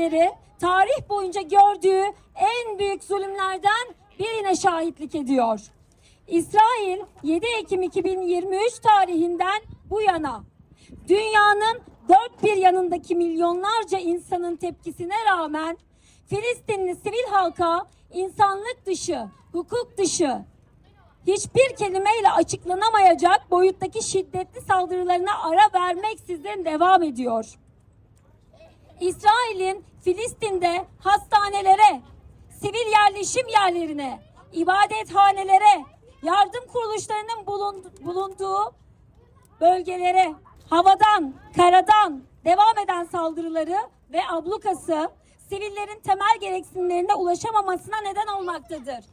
ülkeleri tarih boyunca gördüğü en büyük zulümlerden birine şahitlik ediyor. İsrail 7 Ekim 2023 tarihinden bu yana dünyanın dört bir yanındaki milyonlarca insanın tepkisine rağmen Filistinli sivil halka insanlık dışı, hukuk dışı, hiçbir kelimeyle açıklanamayacak boyuttaki şiddetli saldırılarına ara vermeksizin devam ediyor. İsrail'in Filistin'de hastanelere, sivil yerleşim yerlerine, ibadethanelere, yardım kuruluşlarının bulun- bulunduğu bölgelere havadan, karadan devam eden saldırıları ve ablukası sivillerin temel gereksinimlerine ulaşamamasına neden olmaktadır.